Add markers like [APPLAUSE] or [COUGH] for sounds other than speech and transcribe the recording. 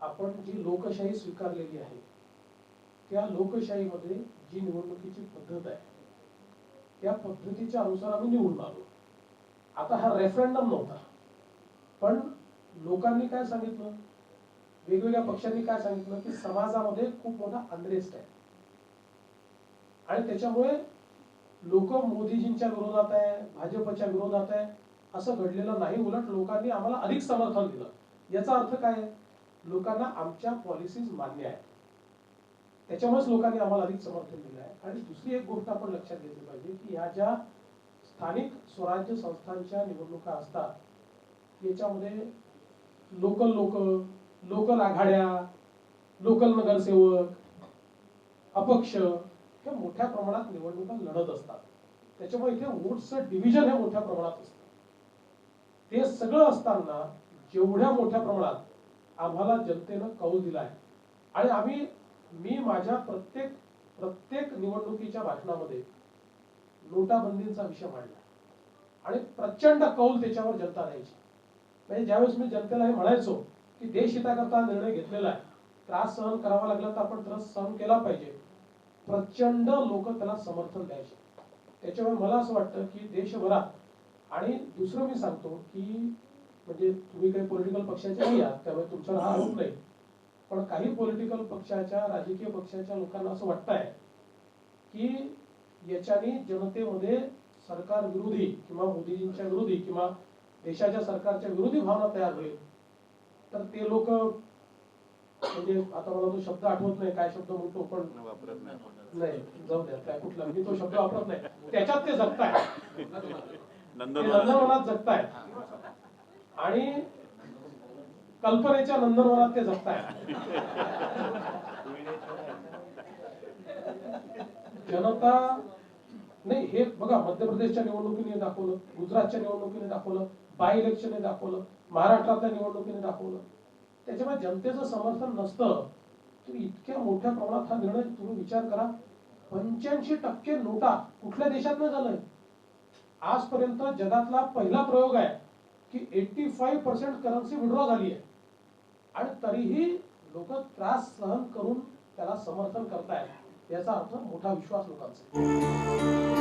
आपण जी लोकशाही स्वीकारलेली आहे त्या लोकशाहीमध्ये जी निवडणुकीची पद्धत आहे त्या पद्धतीच्या अनुसार आम्ही निवडून आलो. आता हा रेफरंडम नव्हता. पण लोकांनी काय सांगितलं? वेगवेगळ्या पक्षांनी काय सांगितलं? की समाजामध्ये खूप मोठा अनरेस्ट आहे. आणि त्याच्यामुळे लोक मोदीजींच्या विरोधात आहे भाजपच्या विरोधात आहे असं घडलेलं नाही. उलट लोकांनी आम्हाला अधिक समर्थन दिलं. याचा अर्थ काय आहे? लोकांना आमच्या पॉलिसीज मान्य आहे त्याच्यामुळेच लोकांनी आम्हाला अधिक समर्थन दिलं आहे. आणि दुसरी एक गोष्ट आपण लक्षात घेतली पाहिजे की ह्या ज्या स्थानिक स्वराज्य संस्थांच्या निवडणुका असतात याच्यामध्ये लोकल लोक लोकल आघाड्या लोकल नगरसेवक अपक्ष हे मोठ्या प्रमाणात निवडणुका लढत असतात. त्याच्यामुळे इथे वोट्सचं डिव्हिजन हे मोठ्या प्रमाणात असतं. ते सगळं असताना जेवढ्या मोठ्या प्रमाणात आम्हाला जनतेनं कौल दिला आहे. आणि आम्ही मी माझ्या प्रत्येक प्रत्येक निवडणुकीच्या भाषणामध्ये नोटाबंदीचा विषय मांडला. आणि प्रचंड कौल त्याच्यावर जनता द्यायची म्हणजे ज्यावेळेस मी जनतेला हे म्हणायचो की देशहिताकरता निर्णय घेतलेला आहे त्रास सहन करावा लागला तर आपण त्रास सहन केला पाहिजे. प्रचंड लोक त्याला समर्थन द्यायचे. त्याच्यामुळे मला असं वाटतं की देशभरात आणि दुसरं मी सांगतो की म्हणजे तुम्ही काही पॉलिटिकल पक्षाचे नाही आहात त्यामुळे तुमच्यावर हा आरोप नाही. पण काही पॉलिटिकल पक्षाच्या राजकीय पक्षाच्या लोकांना असं वाटतंय की याच्याने जनतेमध्ये सरकार विरोधी किंवा मोदीजींच्या विरोधी किंवा देशाच्या सरकारच्या विरोधी भावना तयार होईल. तर ते लोक म्हणजे आता मला तो शब्द आठवत नाही काय शब्द म्हणतो पण वापरत नाही. जाऊ द्या काय कुठला मी तो शब्द वापरत नाही. त्याच्यात ते जगताय [LAUGHS] नंदनवनात. जगताय आणि कल्पनेच्या नंदनवनात ते जगताय जनता नाही हे बघा मध्य प्रदेशच्या निवडणुकीने दाखवलं गुजरातच्या निवडणुकीने दाखवलं बाय इलेक्शनने दाखवलं महाराष्ट्रातल्या निवडणुकीने दाखवलं. त्याच्यामुळे जनतेचं समर्थन नसतं. तुम्ही इतक्या मोठ्या प्रमाणात हा निर्णय तुम्ही विचार करा. पंच्याऐंशी टक्के नोटा कुठल्या देशात नाही झालंय? आजपर्यंत जगातला पहिला प्रयोग आहे. की eighty five percent currency withdraw झाली आहे. आणि तरीही लोक त्रास सहन करून त्याला समर्थन करतायत. याचा अर्थ मोठा विश्वास लोकांचा.